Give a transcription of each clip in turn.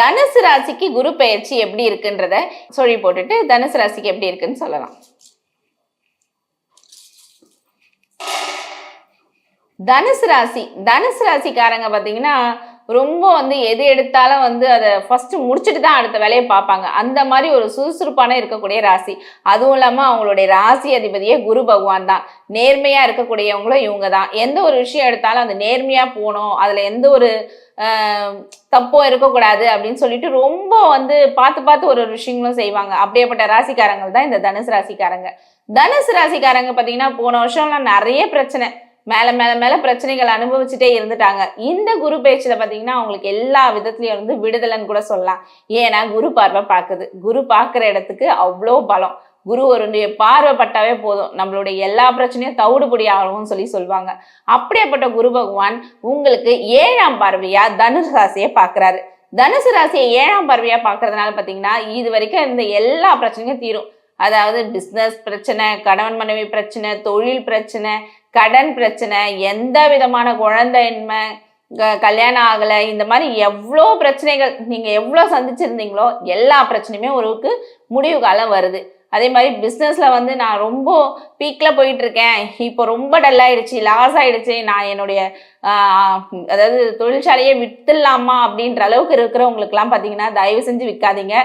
தனுசு ராசிக்கு குரு பெயர்ச்சி எப்படி இருக்குன்றத சொல்லி போட்டுட்டு தனுசு ராசிக்கு எப்படி இருக்குன்னு சொல்லலாம். தனுசு ராசி தனுசு ராசிக்காரங்க பார்த்தீங்கன்னா ரொம்ப வந்து எது எடுத்தாலும் வந்து அதை ஃபர்ஸ்ட் முடிச்சுட்டு தான் அடுத்த வேலையை பார்ப்பாங்க. அந்த மாதிரி ஒரு சுறுசுறுப்பான இருக்கக்கூடிய ராசி. அதுவும் இல்லாமல் அவங்களுடைய ராசி அதிபதியே குரு பகவான் தான். நேர்மையாக இருக்கக்கூடியவங்களும் இவங்க தான். எந்த ஒரு விஷயம் எடுத்தாலும் அது நேர்மையாக போகணும். அதில் எந்த ஒரு தப்போ இருக்கக்கூடாது அப்படின்னு சொல்லிட்டு ரொம்ப வந்து பார்த்து பார்த்து ஒரு ஒரு விஷயங்களும் செய்வாங்க. அப்படியேப்பட்ட ராசிக்காரங்கள் தான் இந்த தனுசு ராசிக்காரங்க. தனுசு ராசிக்காரங்க பார்த்தீங்கன்னா போன வருஷம்லாம் நிறைய பிரச்சனை. மேல மேல மேல பிரச்சனைகள் அனுபவிச்சுட்டே இருந்துட்டாங்க. இந்த குரு பேச்சுல பாத்தீங்கன்னா அவங்களுக்கு எல்லா விதத்துலயும் வந்து விடுதலைன்னு கூட சொல்லலாம். ஏன்னா குரு பார்வை பார்க்குது. குரு பார்க்குற இடத்துக்கு அவ்வளோ பலம். குரு ஒருடைய பார்வைப்பட்டாவே போதும். நம்மளுடைய எல்லா பிரச்சனையும் தவிடுபடி ஆகும்னு சொல்லி சொல்லுவாங்க. அப்படியேப்பட்ட குரு பகவான் உங்களுக்கு ஏழாம் பார்வையா தனுசு ராசியை பார்க்கறாரு. தனுசு ராசியை ஏழாம் பார்வையா பார்க்கறதுனால பார்த்தீங்கன்னா இது வரைக்கும் இந்த எல்லா பிரச்சனையும் தீரும். அதாவது பிஸ்னஸ் பிரச்சனை கணவன் மனைவி பிரச்சனை தொழில் பிரச்சனை கடன் பிரச்சனை எந்த விதமான குழந்தையின்மை க- கல்யாணம் ஆகலை இந்த மாதிரி எவ்வளோ பிரச்சனைகள் நீங்கள் எவ்வளோ சந்திச்சிருந்தீங்களோ எல்லா பிரச்சனையுமே ஒருக்கு முடிவு காலம் வருது. அதே மாதிரி பிஸ்னஸில் வந்து நான் ரொம்ப பீக்கில் போயிட்டுருக்கேன். இப்போ ரொம்ப டல்லாயிடுச்சு லாஸ் ஆகிடுச்சு நான் என்னுடைய அதாவது தொழிற்சாலையை விற்றுலாமா அப்படின்ற அளவுக்கு இருக்கிறவங்களுக்குலாம் பார்த்தீங்கன்னா தயவு செஞ்சு விற்காதீங்க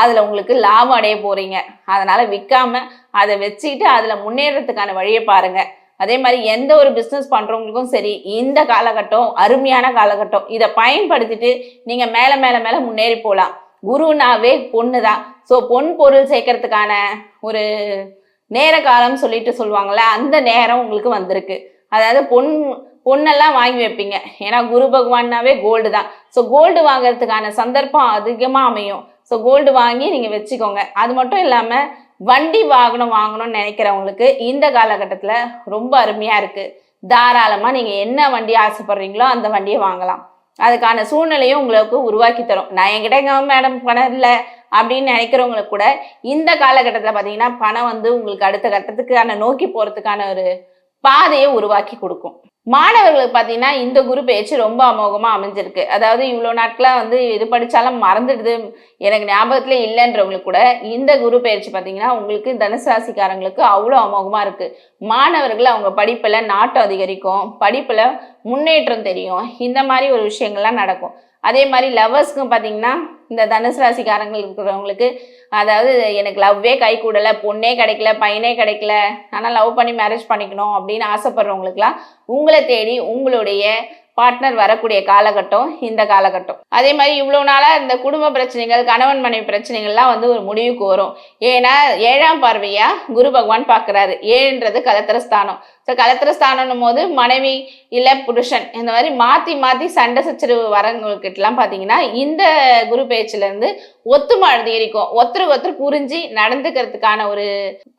அதில் உங்களுக்கு லாபம் அடைய போகிறீங்க அதனால் விற்காம அதை வச்சுக்கிட்டு அதில் முன்னேறதுக்கான வழியை பாருங்கள் அதே மாதிரி எந்த ஒரு பிஸ்னஸ் பண்ணுறவங்களுக்கும் சரி இந்த காலகட்டம் அருமையான காலகட்டம். இதை பயன்படுத்திட்டு நீங்கள் மேலே மேலே மேலே முன்னேறி போகலாம். குருனாவே பொண்ணு தான் ஸோ பொன் பொருள் சேர்க்கறதுக்கான ஒரு நேர காலம் சொல்லிட்டு சொல்லுவாங்கள்ல அந்த நேரம் உங்களுக்கு வந்திருக்கு. அதாவது பொன் பொண்ணெல்லாம் வாங்கி வைப்பீங்க. ஏன்னா குரு பகவான்னாவே கோல்டு தான். ஸோ கோல்டு வாங்குறதுக்கான சந்தர்ப்பம் அதிகமாக அமையும். ஸோ கோல்டு வாங்கி நீங்கள் வச்சுக்கோங்க. அது மட்டும் இல்லாமல் வண்டி வாகனம் வாங்கணும்னு நினைக்கிறவங்களுக்கு இந்த காலகட்டத்தில் ரொம்ப அருமையாக இருக்குது தாராளமாக நீங்கள் என்ன வண்டி ஆசைப்படுறீங்களோ அந்த வண்டியை வாங்கலாம். அதுக்கான சூழ்நிலையும் உங்களுக்கு உருவாக்கி தரும். நான் என்கிட்ட எங்க மேடம் பணம் இல்லை. அப்படின்னு நினைக்கிறவங்களுக்கு கூட இந்த காலகட்டத்தில் பார்த்தீங்கன்னா பணம் வந்து உங்களுக்கு அடுத்த கட்டத்துக்கான நோக்கி போகிறதுக்கான ஒரு பாதையை உருவாக்கி கொடுக்கும். மாணவர்களுக்கு பார்த்தீங்கன்னா இந்த குரு பேச்சு ரொம்ப அமோகமாக அமைஞ்சிருக்கு. அதாவது இவ்வளோ நாட்களாக வந்து இது படித்தாலும் மறந்துடுது. எனக்கு ஞாபகத்தில் இல்லைன்றவங்களுக்கு கூட இந்த குரு பயிற்சி பார்த்தீங்கன்னா உங்களுக்கு தனுசு ராசிக்காரங்களுக்கு அவ்வளோ அமோகமாக இருக்குது மாணவர்கள் அவங்க படிப்பில் நாட்டம் அதிகரிக்கும். படிப்பில் முன்னேற்றம் தெரியும். இந்த மாதிரி ஒரு விஷயங்கள்லாம் நடக்கும். அதே மாதிரி லவ்வர்ஸ்க்கும் பார்த்தீங்கன்னா இந்த தனுசு ராசிக்காரங்கள் இருக்கிறவங்களுக்கு அதாவது எனக்கு லவ்வே கை கூடலை பொண்ணே கிடைக்கல பையனே கிடைக்கல ஆனால் லவ் பண்ணி மேரேஜ் பண்ணிக்கணும் அப்படின்னு ஆசைப்படுறவங்களுக்குலாம் உங்களை தேடி உங்களுடைய பார்ட்னர் வரக்கூடிய காலகட்டம் இந்த காலகட்டம். அதே மாதிரி இவ்வளோ நாளாக இந்த குடும்ப பிரச்சனைகள் கணவன் மனைவி பிரச்சனைகள்லாம் வந்து ஒரு முடிவுக்கு வரும். ஏன்னா ஏழாம் பார்வையா குரு பகவான் பார்க்குறாரு. ஏழுன்றது கலத்திரஸ்தானம் ஸோ கலத்திரஸ்தானம் போது மனைவி இல்லை புருஷன் இந்த மாதிரி மாற்றி மாற்றி சண்டை சச்சரவு வரவங்கக்கிட்டலாம் பார்த்தீங்கன்னா இந்த குரு பேச்சிலேருந்து ஒத்துமை அதிகரிக்கும் ஒருத்தருக்கு ஒருத்தர் புரிஞ்சு நடந்துக்கிறதுக்கான ஒரு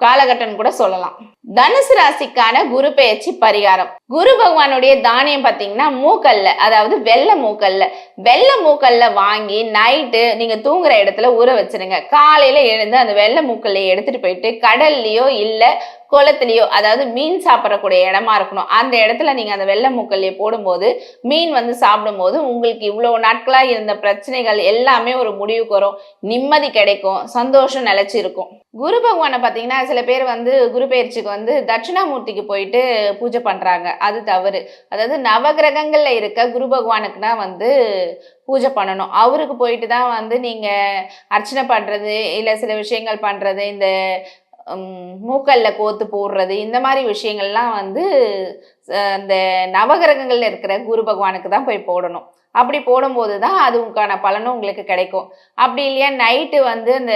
காலகட்டம்னு கூட சொல்லலாம். தனுசு ராசிக்கான குரு பெயர்ச்சி பரிகாரம். குரு பகவானுடைய தானியம் பாத்தீங்கன்னா மூக்கல்ல அதாவது வெள்ளை மூக்கல்ல. வெள்ளை மூக்கல்ல வாங்கி நைட்டு நீங்க தூங்குற இடத்துல ஊற வச்சிருங்க. காலையில எழுந்து அந்த வெள்ளை மூக்கல்ல எடுத்துட்டு போயிட்டு கடல்லையோ இல்ல குளத்துலையோ அதாவது மீன் சாப்பிடக்கூடிய இடமா இருக்கணும். அந்த இடத்துல நீங்க அந்த வெள்ளை மூக்கல்லையை போடும்போது மீன் வந்து சாப்பிடும்போது உங்களுக்கு இவ்வளவு நாட்களா இருந்த பிரச்சனைகள் எல்லாமே ஒரு முடிவுக்கு வரும். நிம்மதி கிடைக்கும் சந்தோஷம் நிலைச்சு இருக்கும் குரு பகவானை பார்த்தீங்கன்னா சில பேர் வந்து குரு பயிற்சிக்கு வந்து தட்சிணாமூர்த்திக்கு போயிட்டு பூஜை பண்ணுறாங்க அது தவறு. அதாவது நவகிரகங்களில் இருக்க குரு பகவானுக்குனா வந்து பூஜை பண்ணணும். அவருக்கு போயிட்டு தான் வந்து நீங்கள் அர்ச்சனை பண்ணுறது இல்லை சில விஷயங்கள் பண்ணுறது இந்த மூக்கல்ல கோத்து போடுறது இந்த மாதிரி விஷயங்கள்லாம் வந்து அந்த நவகிரகங்கள்ல இருக்கிற குரு பகவானுக்கு தான் போய் போடணும். அப்படி போடும்போது தான் அதுக்கான பலனும் உங்களுக்கு கிடைக்கும். அப்படி இல்லையா நைட்டு வந்து அந்த